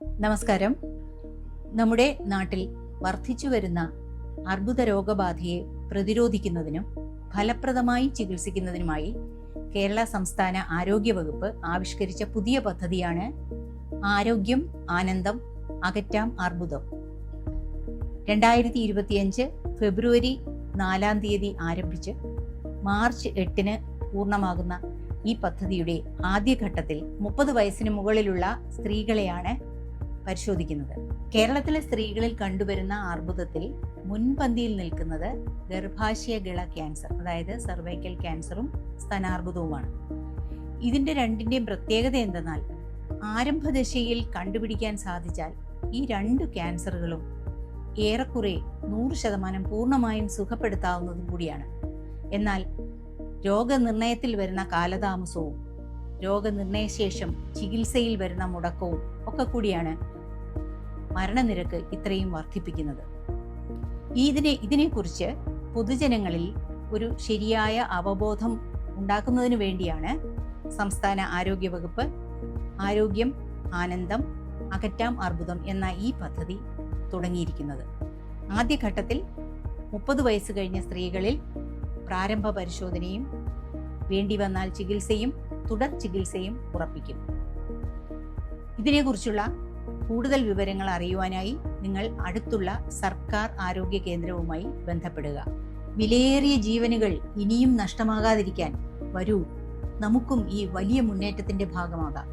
നമസ്കാരം. നമ്മുടെ നാട്ടിൽ വർദ്ധിച്ചു വരുന്ന അർബുദ രോഗബാധയെ പ്രതിരോധിക്കുന്നതിനും ഫലപ്രദമായി ചികിത്സിക്കുന്നതിനുമായി കേരള സംസ്ഥാന ആരോഗ്യ വകുപ്പ് ആവിഷ്കരിച്ച പുതിയ പദ്ധതിയാണ് ആരോഗ്യം ആനന്ദം അകറ്റാം അർബുദം. രണ്ടായിരത്തി ഇരുപത്തിയഞ്ച് ഫെബ്രുവരി നാലാം തീയതി ആരംഭിച്ച് മാർച്ച് എട്ടിന് പൂർണമാകുന്ന ഈ പദ്ധതിയുടെ ആദ്യഘട്ടത്തിൽ മുപ്പത് വയസ്സിന് മുകളിലുള്ള സ്ത്രീകളെയാണ് പരിശോധിക്കുന്നത്. കേരളത്തിലെ സ്ത്രീകളിൽ കണ്ടുവരുന്ന അർബുദത്തിൽ മുൻപന്തിയിൽ നിൽക്കുന്നത് ഗർഭാശയ ഗിള ക്യാൻസർ അതായത് സർവൈക്കൽ ക്യാൻസറും സ്തനാർബുദവുമാണ്. ഇതിന്റെ രണ്ടിന്റെയും പ്രത്യേകത എന്തെന്നാൽ ആരംഭദശയിൽ കണ്ടുപിടിക്കാൻ സാധിച്ചാൽ ഈ രണ്ട് ക്യാൻസറുകളും ഏറെക്കുറെ നൂറ് ശതമാനം പൂർണമായും സുഖപ്പെടുത്താവുന്നതും കൂടിയാണ്. എന്നാൽ രോഗനിർണയത്തിൽ വരുന്ന കാലതാമസവും രോഗനിർണയശേഷം ചികിത്സയിൽ വരുന്ന മുടക്കവും ഒക്കെ കൂടിയാണ് മരണനിരക്ക് ഇത്രയും വർദ്ധിപ്പിക്കുന്നത്. ഇതിനെ ഇതിനെക്കുറിച്ച് പൊതുജനങ്ങളിൽ ഒരു ശരിയായ അവബോധം ഉണ്ടാക്കുന്നതിന് വേണ്ടിയാണ് സംസ്ഥാന ആരോഗ്യ വകുപ്പ് ആരോഗ്യം ആനന്ദം അകറ്റാം അർബുദം എന്ന ഈ പദ്ധതി തുടങ്ങിയിരിക്കുന്നത്. ആദ്യഘട്ടത്തിൽ മുപ്പത് വയസ്സ് കഴിഞ്ഞ സ്ത്രീകളിൽ പ്രാരംഭ പരിശോധനയും വേണ്ടി വന്നാൽ ചികിത്സയും തുടർ ചികിത്സയും ഉറപ്പിക്കും. ഇതിനെക്കുറിച്ചുള്ള കൂടുതൽ വിവരങ്ങൾ അറിയുവാനായി നിങ്ങൾ അടുത്തുള്ള സർക്കാർ ആരോഗ്യ കേന്ദ്രവുമായി ബന്ധപ്പെടുക. വിലയേറിയ ജീവനുകൾ ഇനിയും നഷ്ടമാകാതിരിക്കാൻ വരൂ. നമുക്കും ഈ വലിയ മുന്നേറ്റത്തിന്റെ ഭാഗമാകാം.